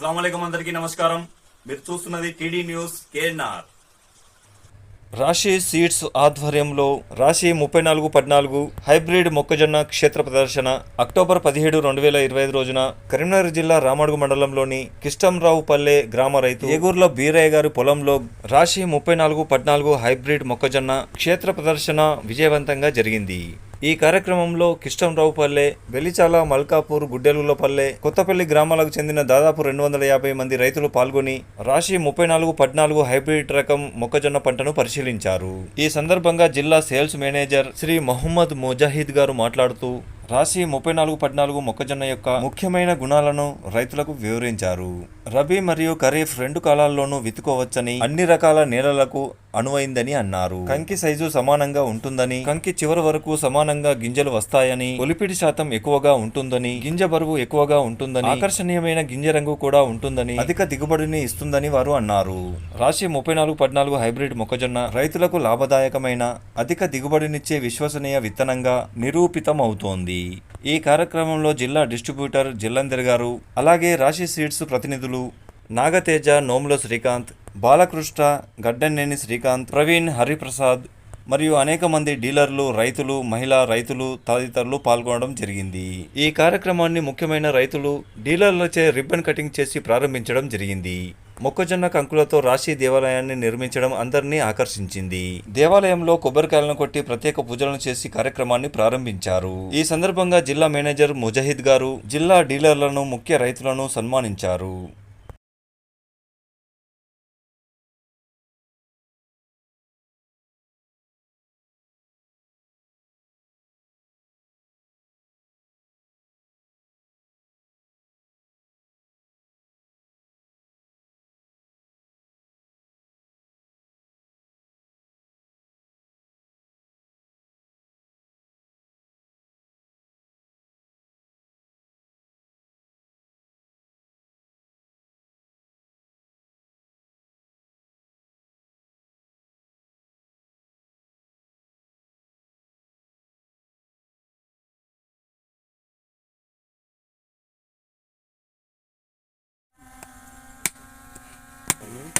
అస్సలం అందరికీ నమస్కారం. మీరు చూస్తున్నది TD news KNR. Rasi seeds ఆధ్వర్యంలో రాశి ముప్పై నాలుగు పద్నాలుగు హైబ్రిడ్ మొక్కజొన్న క్షేత్ర ప్రదర్శన అక్టోబర్ పదిహేడు రెండు వేల ఇరవై ఐదు రోజున కరీంనగర్ జిల్లా రామడుగు మండలంలోని కిష్టంరావు పల్లె గ్రామ రైతు ఏగూర్ల బీరయ్య గారి పొలంలో రాశి ముప్పై నాలుగు పద్నాలుగు హైబ్రిడ్ మొక్కజొన్న క్షేత్ర ప్రదర్శన విజయవంతంగా జరిగింది. ఈ కార్యక్రమంలో కిష్టంరావుపల్లె వెలిచాల మల్కాపూర్ గుడ్డెలులపల్లె కొత్తపల్లి గ్రామాలకు చెందిన దాదాపు రెండు వందల యాభై మంది రైతులు పాల్గొని రాశి ముప్పై నాలుగు పద్నాలుగు హైబ్రిడ్ రకం మొక్కజొన్న పంటను పరిశీలించారు. ఈ సందర్భంగా జిల్లా సేల్స్ మేనేజర్ శ్రీ మొహమ్మద్ ముజాహిద్ గారు మాట్లాడుతూ రాశి ముప్పై నాలుగు పద్నాలుగు మొక్కజొన్న యొక్క ముఖ్యమైన గుణాలను రైతులకు వివరించారు. రబీ మరియు ఖరీఫ్ రెండు కాలాల్లోనూ విత్తుకోవచ్చని అన్ని రకాల నేలలకు అనువైందని అన్నారు. కంకి సైజు సమానంగా ఉంటుందని కంకి చివరి వరకు సమానంగా గింజలు వస్తాయని ఒలిపిడి శాతం ఎక్కువగా ఉంటుందని గింజ బరువు ఎక్కువగా ఉంటుందని ఆకర్షణీయమైన గింజ రంగు కూడా ఉంటుందని అధిక దిగుబడిని ఇస్తుందని వారు అన్నారు. రాశి ముప్పై నాలుగు పద్నాలుగు హైబ్రిడ్ మొక్కజొన్న రైతులకు లాభదాయకమైన అధిక దిగుబడినిచ్చే విశ్వసనీయ విత్తనంగా నిరూపితం అవుతోంది ఈ కార్యక్రమంలో జిల్లా డిస్ట్రిబ్యూటర్ జిల్లందర్ గారు అలాగే రాశి సీడ్స్ ప్రతినిధులు నాగతేజ నోముల శ్రీకాంత్ బాలకృష్ణ గడ్డన్నేని శ్రీకాంత్ ప్రవీణ్ హరిప్రసాద్ మరియు అనేక మంది డీలర్లు రైతులు మహిళా రైతులు తదితరులు పాల్గొనడం జరిగింది. ఈ కార్యక్రమాన్ని ముఖ్యమైన రైతులు డీలర్లచే రిబ్బన్ కటింగ్ చేసి ప్రారంభించడం జరిగింది. మొక్కజొన్న కంకులతో రాశి దేవాలయాన్ని నిర్మించడం అందరినీ ఆకర్షించింది. దేవాలయంలో కొబ్బరికాయలను కొట్టి ప్రత్యేక పూజలను చేసి కార్యక్రమాన్ని ప్రారంభించారు. ఈ సందర్భంగా జిల్లా మేనేజర్ ముజాహిద్ గారు జిల్లా డీలర్లను ముఖ్య రైతులను సన్మానించారు.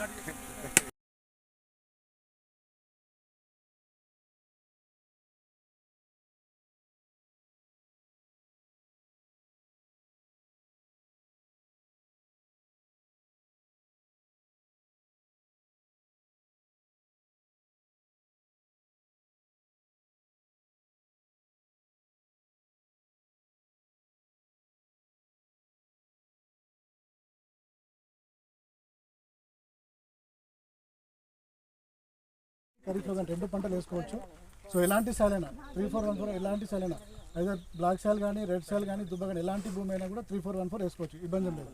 Okay. ఖరీఫ్లో కానీ రెండు పంటలు వేసుకోవచ్చు. సో ఎలాంటి సాల్ అయినా త్రీ ఫోర్ వన్ ఫోర్ ఎలాంటి సాల్ అయినా అయితే బ్లాక్ సాల్ కానీ రెడ్ సాల్ కానీ దుబ్బ కానీ ఎలాంటి భూమి అయినా కూడా త్రీ ఫోర్ వన్ ఫోర్ వేసుకోవచ్చు. ఇబ్బంది లేదు.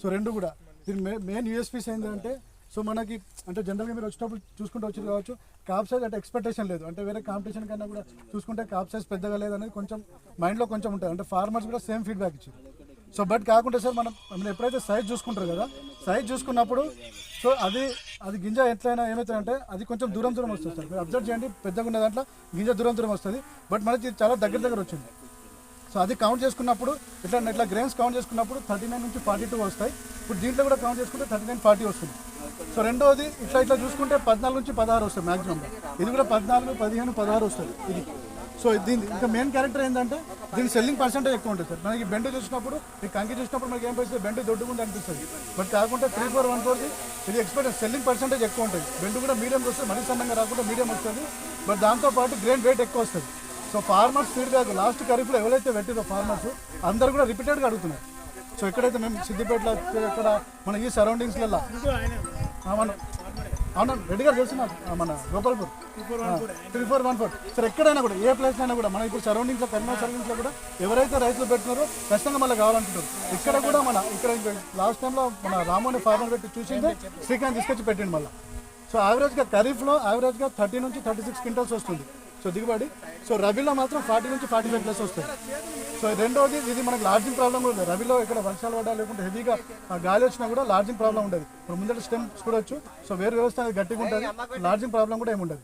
సో రెండు కూడా. దీని మెయిన్ యూఎస్పీస్ ఏంటంటే సో మనకి అంటే జనరల్గా మీరు వచ్చేటప్పుడు చూసుకుంటూ వచ్చి కావచ్చు కాప్ సైజ్ అంటే ఎక్స్పెక్టేషన్ లేదు. అంటే వేరే కాంపిటీషన్ కన్నా కూడా చూసుకుంటే కాప్ సైజ్ పెద్దగా లేదనేది కొంచెం మైండ్లో కొంచెం ఉంటుంది. అంటే ఫార్మర్స్ కూడా సేమ్ ఫీడ్బ్యాక్ ఇచ్చారు. సో బట్ కాకుండా సార్ మనం మనం ఎప్పుడైతే సైజ్ చూసుకుంటారు కదా సైజ్ చూసుకున్నప్పుడు సో అది అది గింజ ఎట్లయినా ఏమవుతుందంటే అది కొంచెం దూరం దూరం వస్తుంది సార్. మీరు అబ్జర్వ్ చేయండి పెద్దగా ఉన్న దాంట్లో గింజ దూరం దూరం వస్తుంది. బట్ మనకి ఇది చాలా దగ్గర దగ్గర వచ్చింది. సో అది కౌంట్ చేసుకున్నప్పుడు ఇట్లా ఇట్లా గ్రెయిన్స్ కౌంట్ చేసుకున్నప్పుడు థర్టీ నైన్ నుంచి ఫార్టీ టూ వస్తాయి. ఇప్పుడు దీంట్లో కూడా కౌంట్ చేసుకుంటే థర్టీ నైన్ ఫార్టీ వస్తుంది. సో రెండోది ఇట్లా ఇట్లా చూసుకుంటే పద్నాలుగు నుంచి పదహారు వస్తుంది మ్యాక్సిమం ఇది కూడా పద్నాలుగు పదిహేను పదహారు వస్తుంది. ఇది. సో దీని ఇంకా మెయిన్ క్యారెక్టర్ ఏంటంటే దీని సెల్లింగ్ పర్సెంటేజ్ ఎక్కువ ఉంటుంది సార్. మనకి బెండ్ చూసినప్పుడు ఈ కంకి చూసినప్పుడు మనకి ఏం పరిస్థితి? బెండ్ దొడ్డుకుంది అనిపిస్తుంది. బట్ కాకుండా త్రీ ఫోర్ వన్ ఫోర్ది ఇది ఎక్స్పెక్ట్ సెల్లింగ్ పర్సెంటేజ్ ఎక్కువ ఉంటుంది. బెండ్ కూడా మీడియం వస్తుంది మరీ సన్నంగా రాకుండా మీడియం వస్తుంది. బట్ దాంతోపాటు గ్రెయిన్ రేట్ ఎక్కువ వస్తుంది. సో ఫార్మర్స్ ఫీడ్బ్యాక్ లాస్ట్ ఖరీఫ్లో ఎవరైతే పెట్టిరో ఫార్మర్స్ అందరు కూడా రిపీటెడ్గా అడుగుతున్నారు. సో ఎక్కడైతే మేము సిద్దిపేటలో ఇక్కడ మన ఈ సరౌండింగ్స్లలో మన అవునా? రెడ్డి గారు తెలుసు మన Gopalpur. Three four one four sir ఎక్కడైనా కూడా ఏ ప్లేస్ అయినా కూడా మన ఇప్పుడు సరౌండింగ్స్లో కరీంనగర్ సరౌండింగ్స్లో కూడా ఎవరైతే రైతులు పెట్టినారో ఖచ్చితంగా మళ్ళీ కావాలంటున్నారు ఇక్కడ కూడా మన ఇక్కడ లాస్ట్ టైంలో మన రామోని ఫార్మర్ పెట్టి చూసిందే శ్రీకాంత్ తీసుకొచ్చి పెట్టిండు మళ్ళీ. సో యావరేజ్గా ఖరీఫ్లో యావరేజ్గా థర్టీ నుంచి థర్టీ సిక్స్ క్వింటల్స్ వస్తుంది. సో దిగుబడి. సో రబీలో మాత్రం ఫార్టీ నుంచి ఫార్టీ ఫైవ్ ప్లస్ వస్తాయి. సో రెండోది ఇది మనకు లార్జింగ్ ప్రాబ్లం కూడా ఉంది రబీలో ఇక్కడ వర్షాలు పడ్డా లేకుంటే హెవీగా గాలి వచ్చినా కూడా లార్జింగ్ ప్రాబ్లం ఉండదు. ఇప్పుడు ముందర స్టెమ్ చూడొచ్చు. సో వేరు వ్యవస్థ అనేది గట్టిగా ఉంటుంది. లార్జింగ్ ప్రాబ్లం కూడా ఏమి ఉండదు.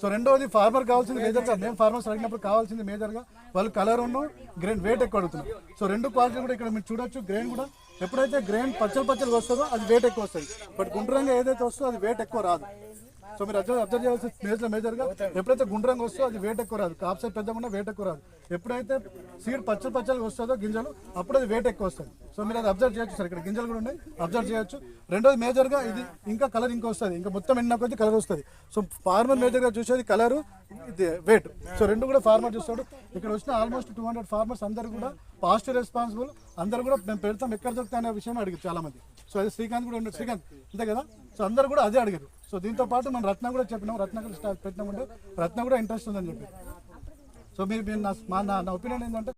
సో రెండోది ఫార్మర్ కావాల్సింది మేజర్గా మేము ఫార్మర్స్ అడిగినప్పుడు కావాల్సింది మేజర్గా వాళ్ళు కలర్ ఉన్న గ్రెయిన్ వెయిట్ ఎక్కువ అడుగుతున్నారు. సో రెండు క్వాలిటీ కూడా ఇక్కడ మీరు చూడొచ్చు. గ్రెయిన్ కూడా ఎప్పుడైతే గ్రెయిన్ పచ్చలు పచ్చలు వస్తుందో అది వెయిట్ ఎక్కువ వస్తుంది. బట్ గుండ్రంగా ఏదైతే వస్తుందో అది వెయిట్ ఎక్కువ రాదు. సో మీరు అబ్జర్వ్ అబ్జర్వ్ చేయాల్సిన మేజర్ మేజర్గా ఎప్పుడైతే గుండ్రంగా వస్తుందో అది వెయిట్ ఎక్కువ రాదు. కాప్ సైడ్ పెద్దగా ఉన్నా ఎక్కువ రాదు. ఎప్పుడైతే సీడ్ పచ్చలు పచ్చలుగా వస్తుందో గింజలు అప్పుడు అది వేట ఎక్కువ వస్తుంది. సో మీరు అది అబ్జర్వ్ చేయొచ్చు సార్ ఇక్కడ గింజలు కూడా ఉన్నాయి. అబ్జర్వ్ చేయొచ్చు. రెండోది మేజర్గా ఇది ఇంకా కలర్ ఇంకా వస్తుంది. ఇంకా మొత్తం ఎండిన కలర్ వస్తుంది. సో ఫార్మర్ మేజర్గా చూసేది కలరు ఇది వెయిట్ సో రెండు కూడా ఫార్మర్ చూస్తాడు. ఇక్కడ వచ్చిన ఆల్మోస్ట్ టూ హండ్రెడ్ ఫార్మర్స్ అందరు కూడా పాజిటివ్ రెస్పాన్సిబుల్ అందరూ కూడా మేము పెడతాం ఎక్కడ దొరుకుతాయి అనే విషయం అడిగారు చాలా మంది సో అది శ్రీకాంత్ కూడా ఉన్నాడు. శ్రీకాంత్ అంతే కదా? సో అందరు కూడా అదే అడిగారు. సో దీంతో పాటు మనం రత్న కూడా చెప్పినాం. రత్న కూడా స్టార్ట్ పెట్టినామంటే రత్న కూడా ఇంట్రెస్ట్ ఉందని చెప్పి. సో మీరు మీరు మా నా నా ఒపీనియన్ ఏంటంటే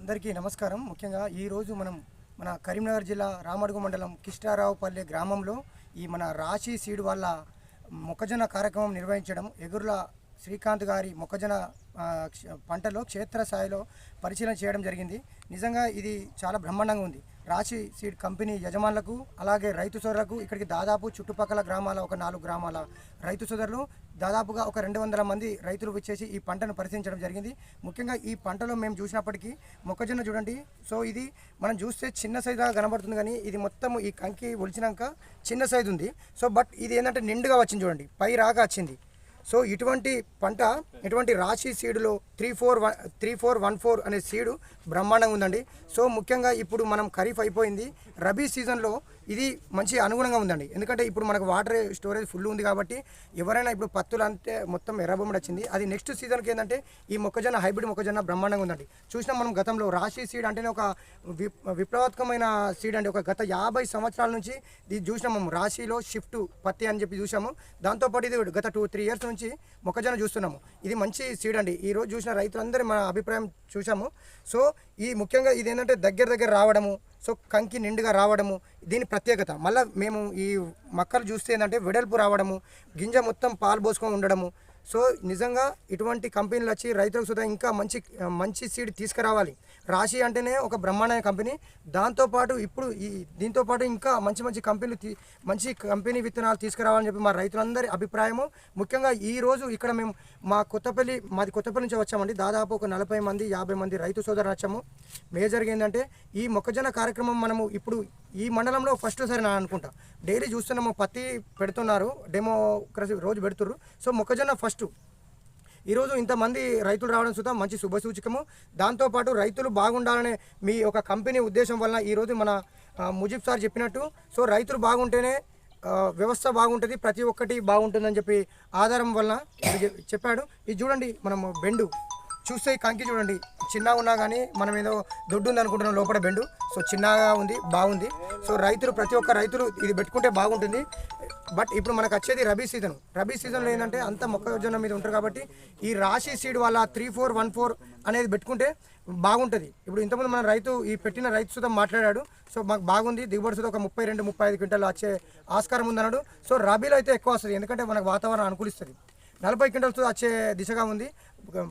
అందరికీ నమస్కారం. ముఖ్యంగా ఈరోజు మనం మన కరీంనగర్ జిల్లా రామడుగు మండలం కిష్టారావుపల్లి గ్రామంలో ఈ మన రాశి సీడ్ వల్ల మొక్కజొన్న కార్యక్రమం నిర్వహించడం ఎగురుల శ్రీకాంత్ గారి మొక్కజొన్న క్ష- పంటలో క్షేత్రస్థాయిలో పరిశీలన చేయడం జరిగింది. నిజంగా ఇది చాలా బ్రహ్మాండంగా ఉంది. రాశి సీడ్ కంపెనీ యజమానులకు అలాగే రైతు సోదరులకు ఇక్కడికి దాదాపు చుట్టుపక్కల గ్రామాల ఒక నాలుగు గ్రామాల రైతు సోదరులు దాదాపుగా ఒక రెండు వందల మంది రైతులు వచ్చేసి ఈ పంటను పరిశీలించడం జరిగింది. ముఖ్యంగా ఈ పంటలో మేము చూసినప్పటికీ మొక్కజొన్న చూడండి. సో ఇది మనం చూస్తే చిన్న సైజుగా కనబడుతుంది కానీ ఇది మొత్తం ఈ కంకి ఒలిచినాక చిన్న సైజు ఉంది. సో బట్ ఇది ఏంటంటే నిండుగా వచ్చింది చూడండి. పై రాగా వచ్చింది. సో ఇటువంటి పంట ఇటువంటి Rasi సీడులో three four one three four one four అనే సీడు బ్రహ్మాండంగా ఉందండి. సో ముఖ్యంగా ఇప్పుడు మనం ఖరీఫ్ అయిపోయింది. రబీ సీజన్లో ఇది మంచి అనుగుణంగా ఉందండి. ఎందుకంటే ఇప్పుడు మనకు వాటర్ స్టోరేజ్ ఫుల్ ఉంది కాబట్టి ఎవరైనా ఇప్పుడు పత్తులు అంటే మొత్తం ఎర్రబొమ్మడి వచ్చింది. అది నెక్స్ట్ సీజన్కి ఏంటంటే ఈ మొక్కజొన్న హైబ్రిడ్ మొక్కజొన్న బ్రహ్మాండంగా ఉందండి. చూసినా మనం గతంలో రాశి సీడ్ అంటేనే ఒక విప్ విప్లవాత్మకమైన సీడ్ అండి. ఒక గత యాభై సంవత్సరాల నుంచి ఇది చూసినాం మనం. రాశిలో షిఫ్ట్ పత్తి అని చెప్పి చూసాము. దాంతోపాటు ఇది గత టూ త్రీ ఇయర్స్ నుంచి మొక్కజొన్న చూస్తున్నాము. ఇది మంచి సీడ్ అండి. ఈ రోజు చూసిన రైతులందరి మన అభిప్రాయం చూసాము సో ఈ ముఖ్యంగా ఇది ఏంటంటే దగ్గర దగ్గర రావడము సో కంకి నిండుగా రావడము దీని ప్రత్యేకత. మళ్ళీ మేము ఈ మొక్కలు చూస్తే ఏంటంటే వెడల్పు రావడము గింజ మొత్తం పాలు పోసుకొని ఉండడము. సో నిజంగా ఇటువంటి కంపెనీలు వచ్చి రైతులకు సుధా ఇంకా మంచి మంచి సీడ్ తీసుకురావాలి. రాశి అంటేనే ఒక బ్రహ్మాండమైన కంపెనీ. దాంతోపాటు ఇప్పుడు ఈ దీంతోపాటు ఇంకా మంచి మంచి కంపెనీలు తీ- మంచి కంపెనీ విత్తనాలు తీసుకురావాలని చెప్పి మా రైతులందరి అభిప్రాయము. ముఖ్యంగా ఈ రోజు ఇక్కడ మేము మా కొత్తపల్లి మాది కొత్తపల్లి నుంచి వచ్చామండి. దాదాపు ఒక నలభై మంది యాభై మంది రైతు సోదరులు వచ్చాము. మేజర్గా ఏంటంటే ఈ మొక్కజొన్న కార్యక్రమం మనము ఇప్పుడు ఈ మండలంలో ఫస్ట్ సరే నా అనుకుంటా. డైలీ చూస్తున్నాము పత్తి పెడుతున్నారు డెమోక్రసీ రోజు పెడుతుర్రు. సో మొక్కజొన్న ఫస్ట్. ఈరోజు ఇంతమంది రైతులు రావడం చూద్దాం. మంచి శుభసూచకము దాంతోపాటు రైతులు బాగుండాలనే మీ ఒక కంపెనీ ఉద్దేశం వలన ఈరోజు మన ఆ, ముజీబ్ సార్ చెప్పినట్టు. సో రైతులు బాగుంటేనే వ్యవస్థ బాగుంటుంది ప్రతి ఒక్కటి బాగుంటుందని చెప్పి ఆధారం వలన ఇది చెప్పాడు. ఇది చూడండి మనం బెండు. చూస్తే కంకి చూడండి. చిన్నగా ఉన్నా కానీ మనం ఏదో దొడ్డు ఉంది అనుకుంటున్నాం లోపల బెండు. సో చిన్నగా ఉంది బాగుంది. సో రైతులు ప్రతి ఒక్క రైతులు ఇది పెట్టుకుంటే బాగుంటుంది. బట్ ఇప్పుడు మనకు వచ్చేది రబీ సీజన్ రబీ సీజన్లో ఏంటంటే అంత మొక్కజొన్న మీద ఉంటారు కాబట్టి ఈ రాశి సీడ్ వల్ల త్రీ ఫోర్ వన్ ఫోర్ అనేది పెట్టుకుంటే బాగుంటుంది. ఇప్పుడు ఇంతకుముందు మన రైతు ఈ పెట్టిన రైతు సుతం మాట్లాడాడు. సో మాకు బాగుంది. దిగుబడి సుతం ఒక ముప్పై రెండు ముప్పై ఐదు క్వింటాలు వచ్చే ఆస్కారం ఉందన్నాడు. సో రబీలో అయితే ఎక్కువ వస్తుంది. ఎందుకంటే మనకు వాతావరణం అనుకూలిస్తుంది. నలభై క్వింటల్స్ వచ్చే దిశగా ఉంది.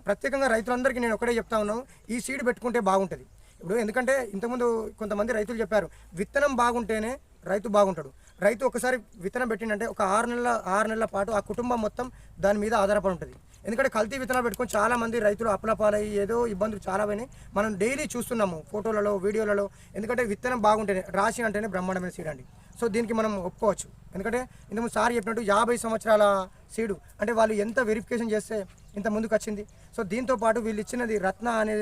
ప్రత్యేకంగా రైతులందరికీ నేను ఒకటే చెప్తా ఉన్నాను. ఈ సీడ్ పెట్టుకుంటే బాగుంటుంది. ఇప్పుడు ఎందుకంటే ఇంతకుముందు కొంతమంది రైతులు చెప్పారు విత్తనం బాగుంటేనే రైతు బాగుంటాడు. రైతు ఒకసారి విత్తనం పెట్టిండంటే ఒక ఆరు నెలల ఆరు నెలల పాటు ఆ కుటుంబం మొత్తం దాని మీద ఆధారపడి ఉంటుంది. ఎందుకంటే కల్తీ విత్తనాలు పెట్టుకొని చాలామంది రైతులు అప్పులపాలయ్యి ఏదో ఇబ్బందులు చాలా పోయినాయి. మనం డైలీ చూస్తున్నాము ఫోటోలలో వీడియోలలో. ఎందుకంటే విత్తనం బాగుంటేనే రాసి అంటేనే బ్రహ్మాండమైన సీడ్ అండి. సో దీనికి మనం ఒప్పుకోవచ్చు. ఎందుకంటే ఇంతకుముందు సార్ చెప్పినట్టు యాభై సంవత్సరాల సీడు అంటే వాళ్ళు ఎంత వెరిఫికేషన్ చేస్తే ఇంత ముందుకు వచ్చింది. సో దీంతో పాటు వీళ్ళు ఇచ్చినది రత్న అనే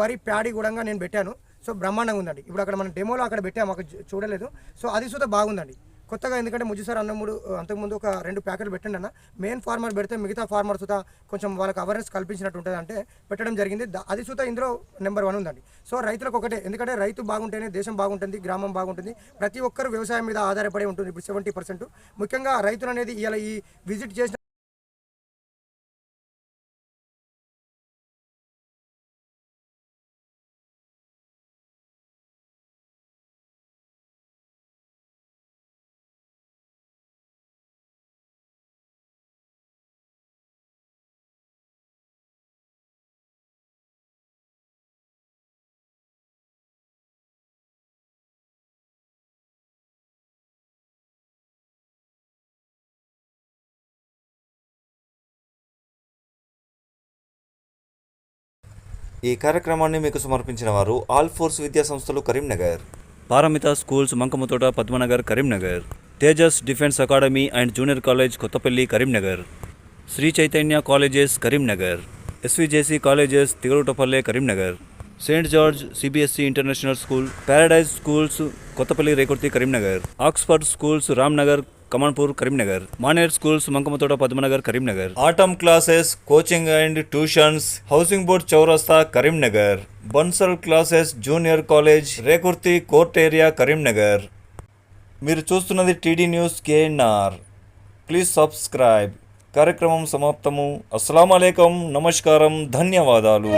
వరి ప్యాడీ కూడా నేను పెట్టాను. సో బ్రహ్మాండంగా ఉందండి. ఇప్పుడు అక్కడ మనం డెమోలో అక్కడ పెట్టాము అక్కడ చూడలేదు. సో అది సుధా బాగుందండి. కొత్తగా ఎందుకంటే ముజ్జు సార్ అన్నముడు అంతకుముందు ఒక రెండు ప్యాకెట్లు పెట్టండి అన్న. మెయిన్ ఫార్మర్ పెడితే మిగతా ఫార్మర్ సుత కొంచెం వాళ్ళకి అవేర్నెస్ కల్పించినట్టు ఉంటుంది అంటే పెట్టడం జరిగింది. అది సుత ఇందులో నెంబర్ వన్ ఉందండి. సో రైతులకు ఒకటే ఎందుకంటే రైతు బాగుంటేనే దేశం బాగుంటుంది గ్రామం బాగుంటుంది. ప్రతి ఒక్కరు వ్యవసాయం మీద ఆధారపడి ఉంటుంది ఇప్పుడు సెవెంటీ పర్సెంట్ ముఖ్యంగా రైతులు అనేది ఇలా ఈ విజిట్ చేసిన ఈ కార్యక్రమాన్ని మీకు సమర్పించిన వారు ఆల్ ఫోర్స్ విద్యా సంస్థలు Karimnagar. Paramita schools Mankammathota Padmanagar Karimnagar. Tejas defence academy and junior college Kothapally Karimnagar. Sri Chaitanya colleges Karimnagar. SVJC colleges Tigarutapalle Karimnagar. Saint George CBSE international school Paradise schools Kothapally Rekurthi Karimnagar. Oxford schools Ramnagar Kamanpur Karimnagar. Maner schools Mankammathota Padmanagar Karimnagar. Atom classes coaching and tuitions housing board Chowrasta Karimnagar. Bansal classes junior college Rekurthi court area Karimnagar. మీరు చూస్తున్నది TD news KNR please subscribe. కార్యక్రమం సమాప్తము. అస్సలం నమస్కారం. ధన్యవాదాలు.